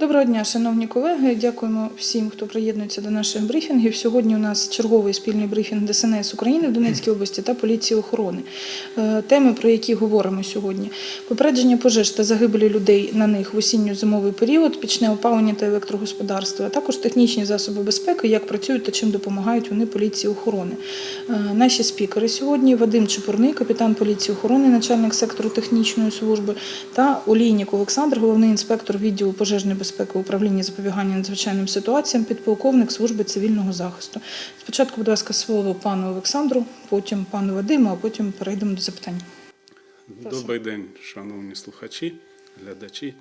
Доброго дня, шановні колеги. Дякуємо всім, хто приєднується до наших брифінгів. Сьогодні у нас черговий спільний брифінг ДСНС України в Донецькій області та поліції охорони. Е, Теми, про які говоримо сьогодні: попередження пожеж та загибелі людей на них в осінньо-зимовий період, пічне опалення та електрогосподарство, а також технічні засоби безпеки, як працюють та чим допомагають вони поліції охорони. Е, Наші спікери сьогодні Вадим Чепурний, капітан поліції охорони, начальник сектору технічної служби, та Олійнік Олександр, головний інспектор відділу пожежної безпеки управління запобігання надзвичайним ситуаціям, підполковник служби цивільного захисту. Спочатку, будь ласка, слово пану Олександру, потім пану Вадиму, а потім перейдемо до запитань. Добрий день, шановні слухачі, глядачі.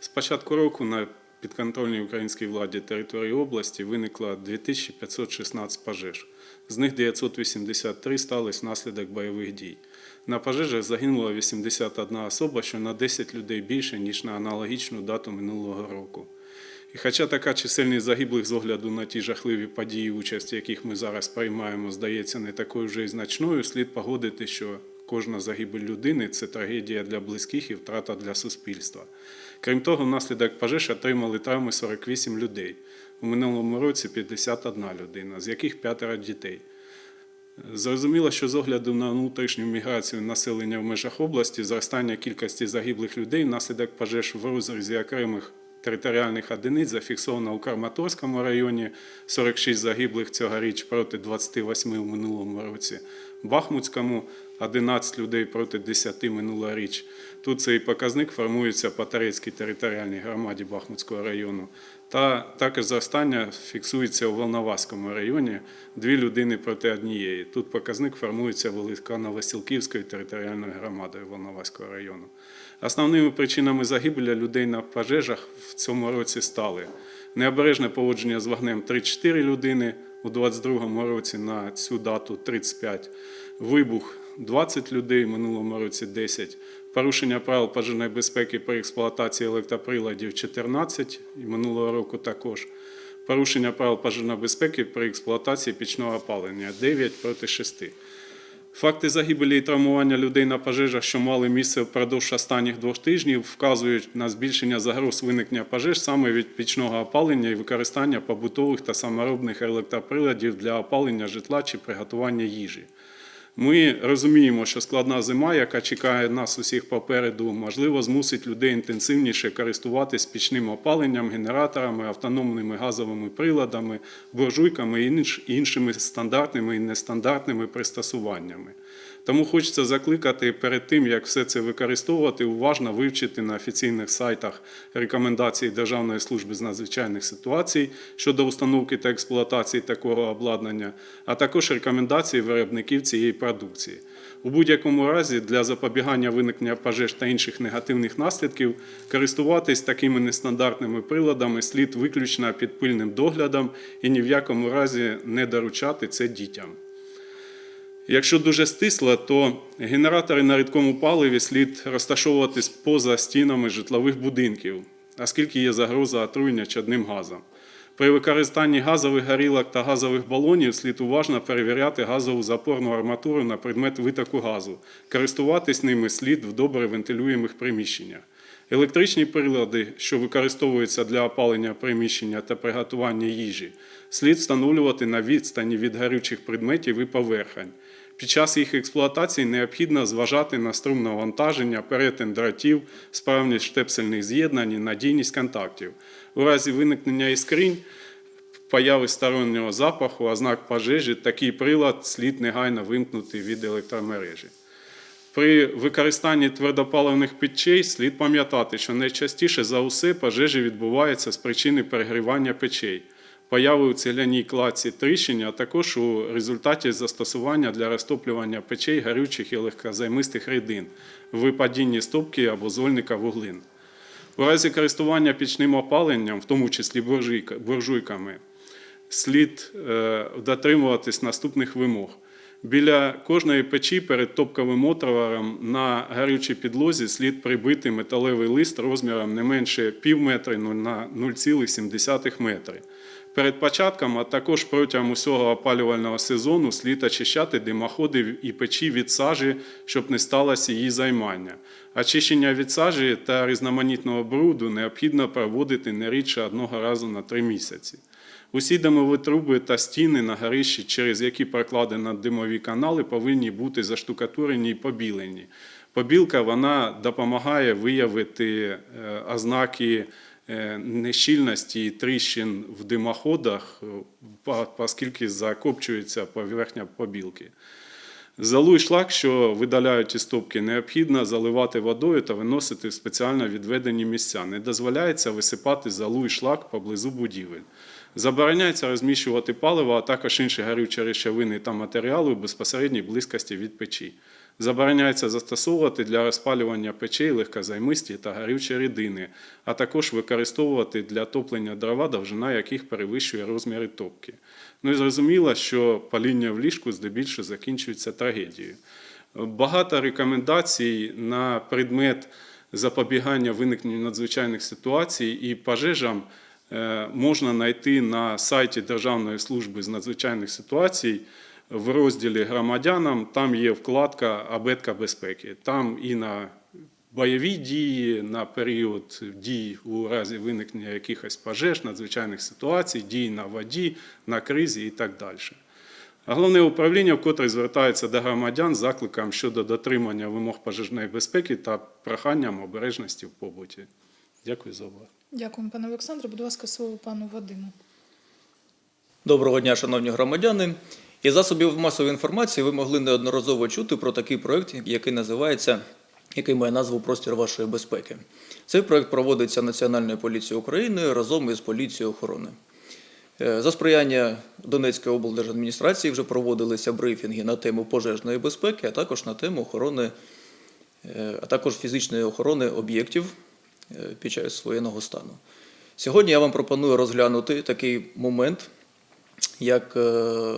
З початку року на підконтрольній українській владі території області виникло 2516 пожеж. З них 983 стались внаслідок бойових дій. На пожежах загинула 81 особа, що на 10 людей більше, ніж на аналогічну дату минулого року. І хоча така чисельність загиблих з огляду на ті жахливі події, участь яких ми зараз приймаємо, здається не такою вже й значною, слід погодити, що кожна загибель людини це трагедія для близьких і втрата для суспільства. Крім того, внаслідок пожеж отримали травми 48 людей. У минулому році 51 людина, з яких п'ятеро дітей. Зрозуміло, що з огляду на внутрішню міграцію населення в межах області, зростання кількості загиблих людей внаслідок пожеж в розрізі окремих територіальних одиниць зафіксовано у Карматорському районі 46 загиблих цьогоріч проти 28 у минулому році, Бахмутському 11 людей проти 10 минулоріч. Тут цей показник формується по Тарецькій територіальній громаді Бахмутського району. Та також зростання фіксується у Волноваському районі дві людини проти однієї. Тут показник формується Великано-Василківською територіальною громадою Волноваського району. Основними причинами загибелі людей на пожежах в цьому році стали необережне поводження з вогнем 34 людини у 2022 році на цю дату 35, вибух 20 людей, в минулому році 10, порушення правил пожежної безпеки при експлуатації електроприладів 14, і минулого року також. Порушення правил пожежної безпеки при експлуатації пічного опалення 9 проти 6. Факти загибелі і травмування людей на пожежах, що мали місце впродовж останніх двох тижнів, вказують на збільшення загроз виникнення пожеж саме від пічного опалення і використання побутових та саморобних електроприладів для опалення житла чи приготування їжі. Ми розуміємо, що складна зима, яка чекає нас усіх попереду, можливо, змусить людей інтенсивніше користуватись пічним опаленням, генераторами, автономними газовими приладами, буржуйками і іншими стандартними і нестандартними пристосуваннями. Тому хочеться закликати перед тим, як все це використовувати, уважно вивчити на офіційних сайтах рекомендації Державної служби з надзвичайних ситуацій щодо установки та експлуатації такого обладнання, а також рекомендації виробників цієї продукції. У будь-якому разі для запобігання виникнення пожеж та інших негативних наслідків користуватись такими нестандартними приладами слід виключно під пильним доглядом і ні в якому разі не доручати це дітям. Якщо дуже стисло, то генератори на рідкому паливі слід розташовуватись поза стінами житлових будинків, оскільки є загроза отруєння чадним газом. При використанні газових горілок та газових балонів слід уважно перевіряти газову запорну арматуру на предмет витоку газу. Користуватись ними слід в добре вентилюємих приміщеннях. Електричні прилади, що використовуються для опалення приміщення та приготування їжі, слід встановлювати на відстані від горючих предметів і поверхень. Під час їх експлуатації необхідно зважати на струм навантаження, перетин дротів, справність штепсельних з'єднань, і надійність контактів. У разі виникнення іскрінь, появи стороннього запаху, ознак пожежі, такий прилад слід негайно вимкнути від електромережі. При використанні твердопаливних печей слід пам'ятати, що найчастіше за усе пожежі відбуваються з причини перегрівання печей, появи у ціляній кладці тріщин, а також у результаті застосування для розтоплювання печей горючих і легкозаймистих рідин, в випадінні стопки або зольника вуглин. У разі користування пічним опаленням, в тому числі буржуйками, слід е, дотримуватись наступних вимог. Біля кожної печі перед топковим отвором на гарючій підлозі слід прибити металевий лист розміром не менше пів метри ну, на 0,7 метри. Перед початком, а також протягом усього опалювального сезону слід очищати димоходи і печі від сажі, щоб не сталося її займання. Очищення від сажі та різноманітного бруду необхідно проводити не рідше одного разу на три місяці. Усі димові труби та стіни на горищі, через які прокладено димові канали, повинні бути заштукатурені і побілені. Побілка вона допомагає виявити е, ознаки нещільності і тріщин в димоходах, е, оскільки закопчується поверхня побілки. Залу і шлак, що видаляють із стопки, необхідно заливати водою та виносити в спеціально відведені місця. Не дозволяється висипати залу і шлак поблизу будівель. Забороняється розміщувати паливо, а також інші горючі речовини та матеріали у безпосередній близькості від печі. Забороняється застосовувати для розпалювання печей легкозаймисті та горючі рідини, а також використовувати для топлення дрова, довжина яких перевищує розміри топки. Ну і зрозуміло, що паління в ліжку здебільшого закінчується трагедією. Багато рекомендацій на предмет запобігання виникненню надзвичайних ситуацій і пожежам е, можна знайти на сайті Державної служби з надзвичайних ситуацій в розділі громадянам. Там є вкладка Абетка безпеки. Там і на бойові дії, на період дій у разі виникнення якихось пожеж, надзвичайних ситуацій, дій на воді, на кризі і так далі. А Головне управління вкотре звертається до громадян з закликом щодо дотримання вимог пожежної безпеки та проханням обережності в побуті. Дякую за увагу. Дякуємо, пане Олександре. Будь ласка, слово пану Вадиму. Доброго дня, шановні громадяни. Із засобів масової інформації ви могли неодноразово чути про такий проект, який називається, який має назву Простір вашої безпеки. Цей проект проводиться Національною поліцією України разом із поліцією охорони. Е, За сприяння Донецької облдержадміністрації вже проводилися брифінги на тему пожежної безпеки, а також на тему охорони, е, а також фізичної охорони об'єктів е, під час воєнного стану. Сьогодні я вам пропоную розглянути такий момент, як е,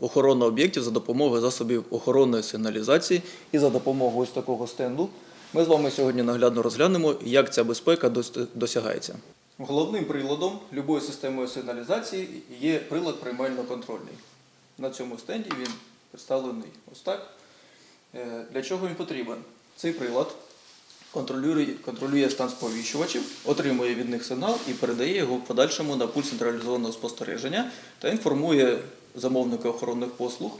охорона об'єктів за допомогою засобів охоронної сигналізації і за допомогою ось такого стенду. Ми з вами сьогодні наглядно розглянемо, як ця безпека досягається. Головним приладом любої системи сигналізації є прилад приймально-контрольний. На цьому стенді він представлений ось так. Е, Для чого він потрібен? Цей прилад контролює, контролює стан сповіщувачів, отримує від них сигнал і передає його в подальшому на пульт централізованого спостереження та інформує замовника охоронних послуг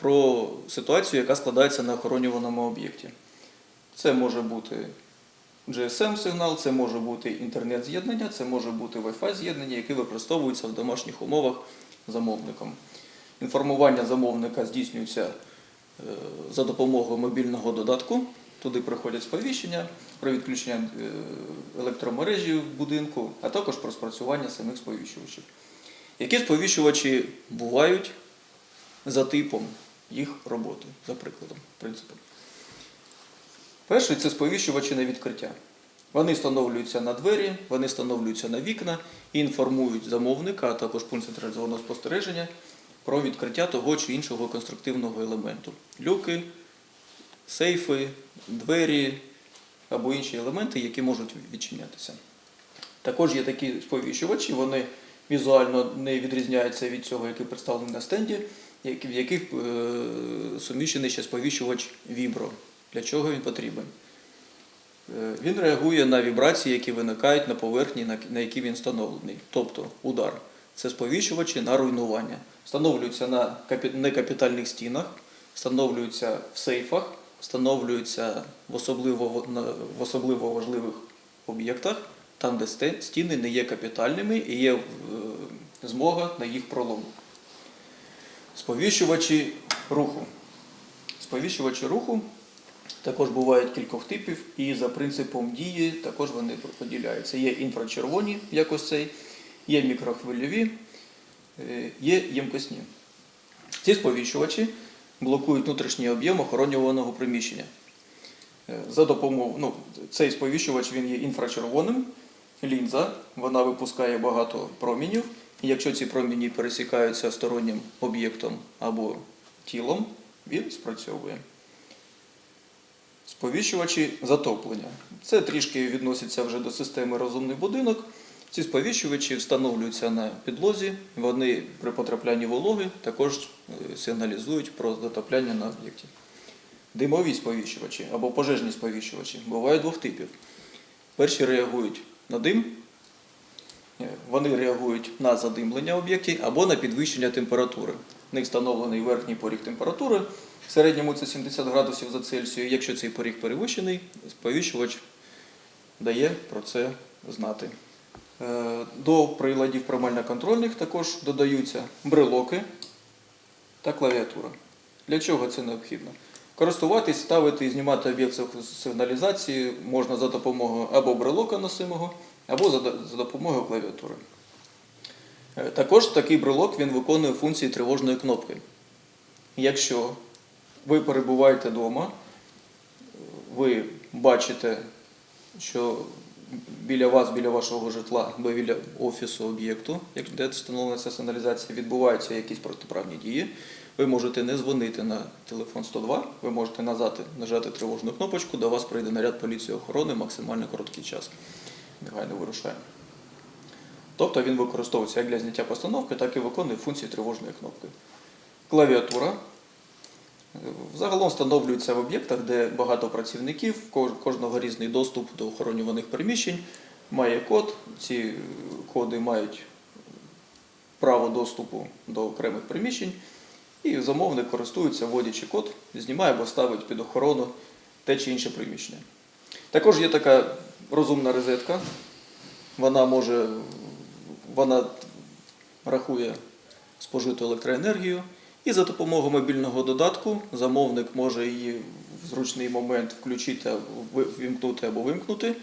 про ситуацію, яка складається на охоронюваному об'єкті. Це може бути GSM-сигнал, це може бути інтернет-з'єднання, це може бути Wi-Fi з'єднання, яке використовується в домашніх умовах замовником. Інформування замовника здійснюється е, за допомогою мобільного додатку. Туди приходять сповіщення про відключення е, електромережі в будинку, а також про спрацювання самих сповіщувачів. Які сповіщувачі бувають за типом їх роботи, за прикладом, принципом. Перший це сповіщувачі на відкриття. Вони встановлюються на двері, вони встановлюються на вікна і інформують замовника, а також пункт централізованого спостереження про відкриття того чи іншого конструктивного елементу. Люки, сейфи, двері або інші елементи, які можуть відчинятися. Також є такі сповіщувачі, вони візуально не відрізняються від цього, який представлений на стенді, в яких е, суміщений ще сповіщувач Vibro. Для чого він потрібен? Е, Він реагує на вібрації, які виникають на поверхні, на- якій він встановлений. Тобто удар. Це сповіщувачі на руйнування. Встановлюються на капі- некапітальних стінах, встановлюються в сейфах, встановлюються в особливо, в особливо важливих об'єктах, там, де стіни не є капітальними і є е, змога на їх пролом. Сповіщувачі руху. Сповіщувачі руху також бувають кількох типів, і за принципом дії також вони поділяються. Є інфрачервоні, як ось цей, є мікрохвильові, е, є ємкосні. Ці сповіщувачі блокують внутрішній об'єм охоронюваного приміщення. Е, За допомогою, ну, цей сповіщувач він є інфрачервоним, лінза, вона випускає багато промінів, і якщо ці проміні пересікаються стороннім об'єктом або тілом, він спрацьовує. Сповіщувачі затоплення. Це трішки відноситься вже до системи розумний будинок. Ці сповіщувачі встановлюються на підлозі, вони при потраплянні вологи також е, сигналізують про затопляння на об'єкті. Димові сповіщувачі або пожежні сповіщувачі бувають двох типів. Перші реагують на дим, е, вони реагують на задимлення об'єктів або на підвищення температури. В них встановлений верхній поріг температури. В середньому це 70 градусів за Цельсію. Якщо цей поріг перевищений, сповіщувач дає про це знати. Е, До приладів промально-контрольних також додаються брелоки та клавіатура. Для чого це необхідно? Користуватись, ставити і знімати об'єкт сигналізації можна за допомогою або брелока носимого, або за, допомогою клавіатури. Е, Також такий брелок він виконує функції тривожної кнопки. Якщо ви перебуваєте вдома, ви бачите, що біля вас, біля вашого житла, або біля офісу об'єкту, де встановлена ця сигналізація, відбуваються якісь протиправні дії. Ви можете не дзвонити на телефон 102, ви можете нажати, нажати тривожну кнопочку, до вас прийде наряд поліції охорони максимально короткий час. Негайно вирушаємо. Тобто він використовується як для зняття постановки, так і виконує функції тривожної кнопки. Клавіатура Загалом встановлюється в об'єктах, де багато працівників, кожного різний доступ до охоронюваних приміщень, має код. Ці коди мають право доступу до окремих приміщень, і замовник користується, вводячи код, знімає або ставить під охорону те чи інше приміщення. Також є така розумна розетка. Вона може, вона рахує спожиту електроенергію. І за допомогою мобільного додатку замовник може її в зручний момент включити, вімкнути або вимкнути,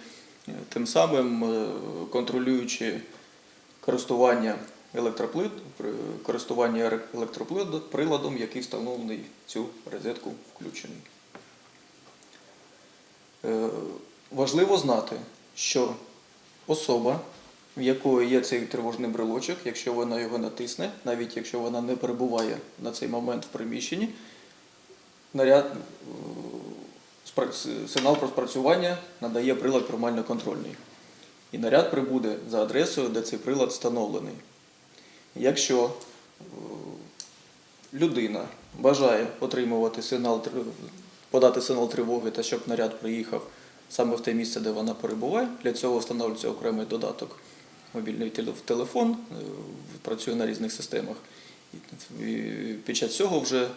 е, тим самим е, контролюючи користування електроплит, користування електроприладом, який встановлений в цю розетку включений. Е, Важливо знати, що особа, в якої є цей тривожний брелочок, якщо вона його натисне, навіть якщо вона не перебуває на цей момент в приміщенні, наряд, е, сигнал про спрацювання надає прилад формально-контрольний. І наряд прибуде за адресою, де цей прилад встановлений. Якщо е, людина бажає отримувати сигнал, подати сигнал тривоги та щоб наряд приїхав саме в те місце, де вона перебуває, для цього встановлюється окремий додаток. Мобільний телефон е, працює на різних системах. І під час цього вже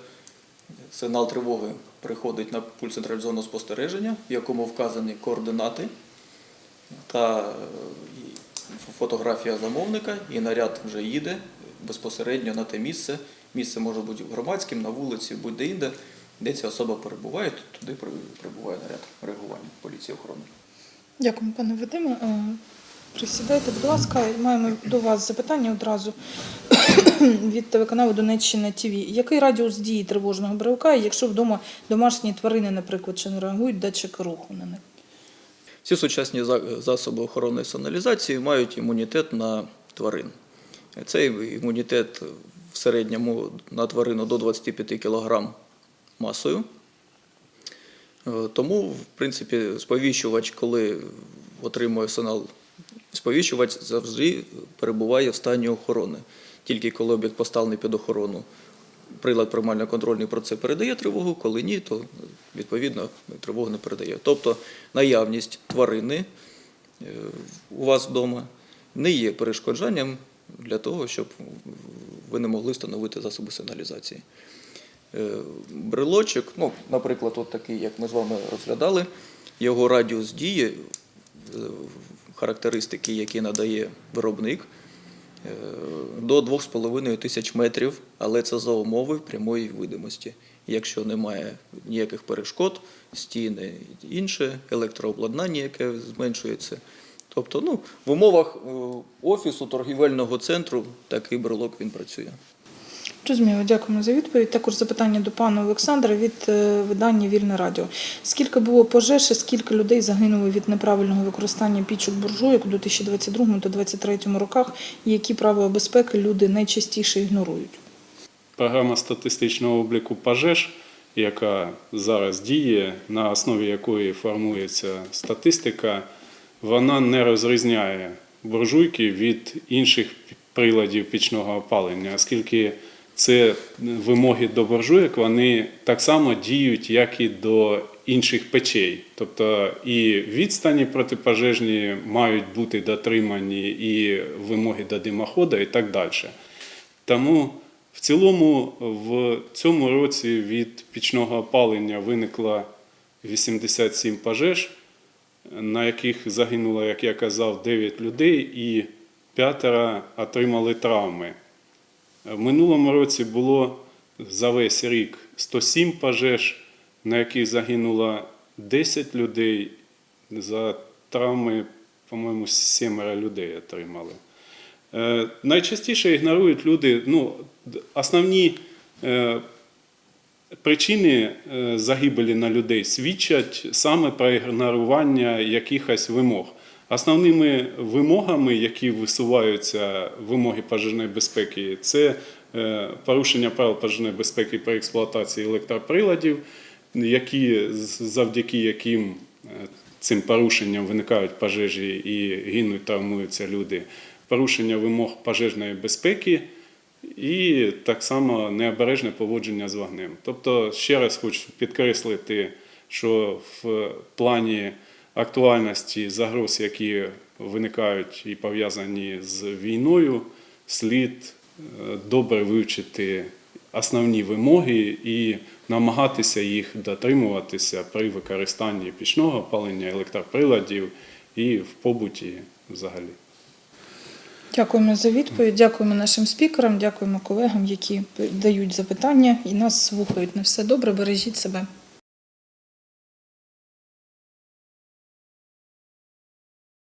сигнал тривоги приходить на пульт централізованого спостереження, в якому вказані координати та е, фотографія замовника, і наряд вже їде безпосередньо на те місце. Місце може бути громадським, на вулиці, будь-де інде, де ця особа перебуває, туди прибуває наряд реагування поліції охорони. Дякую, пане Вадиме. Присідайте, будь ласка, маємо до вас запитання одразу від телеканалу Донеччина ТВ. Який радіус дії тривожного брелка, якщо вдома домашні тварини, наприклад, чи не реагують датчики руху на них? Всі сучасні засоби охоронної сигналізації мають імунітет на тварин. Цей імунітет в середньому на тварину до 25 кг масою. Е, Тому, в принципі, сповіщувач, коли отримує сигнал, сповіщувач завжди перебуває в стані охорони. Тільки коли об'єкт поставлений під охорону, прилад приймально-контрольний про це передає тривогу, коли ні, то відповідно тривогу не передає. Тобто наявність тварини е, у вас вдома не є перешкоджанням для того, щоб ви не могли встановити засоби сигналізації. Е, Брелочок, ну, наприклад, от такий, як ми з вами розглядали, його радіус дії, е, характеристики, які надає виробник, е, до 2,5 тисяч метрів, але це за умови прямої видимості. Якщо немає ніяких перешкод, стіни інше, електрообладнання, яке зменшується. Тобто, ну, в умовах е, офісу, торгівельного центру такий брелок він працює. Розуміло, дякуємо за відповідь. Також запитання до пана Олександра від е, видання Вільне Радіо. Скільки було пожеж скільки людей загинуло від неправильного використання пічок буржуйок у 2022 та 2023 роках, і які правила безпеки люди найчастіше ігнорують? Програма статистичного обліку пожеж, яка зараз діє, на основі якої формується статистика, вона не розрізняє буржуйки від інших приладів пічного опалення, оскільки це вимоги до буржуйок, вони так само діють, як і до інших печей. Тобто і відстані протипожежні мають бути дотримані, і вимоги до димохода, і так далі. Тому в цілому в цьому році від пічного опалення виникло 87 пожеж, на яких загинуло, як я казав, 9 людей і п'ятеро отримали травми. В минулому році було за весь рік 107 пожеж, на яких загинуло 10 людей. За травми, по-моєму, 7 людей отримали. Е, Найчастіше ігнорують люди ну, основні е, причини е, загибелі на людей свідчать саме про ігнорування якихось вимог. Основними вимогами, які висуваються вимоги пожежної безпеки, це е, порушення правил пожежної безпеки при експлуатації електроприладів, які завдяки яким е, цим порушенням виникають пожежі і гинуть, травмуються люди, порушення вимог пожежної безпеки і так само необережне поводження з вогнем. Тобто, ще раз хочу підкреслити, що в плані актуальності загроз, які виникають і пов'язані з війною, слід е, добре вивчити основні вимоги і намагатися їх дотримуватися при використанні пічного опалення, електроприладів і в побуті взагалі. Дякуємо за відповідь. Дякуємо нашим спікерам, дякуємо колегам, які дають запитання і нас слухають. На все добре, бережіть себе.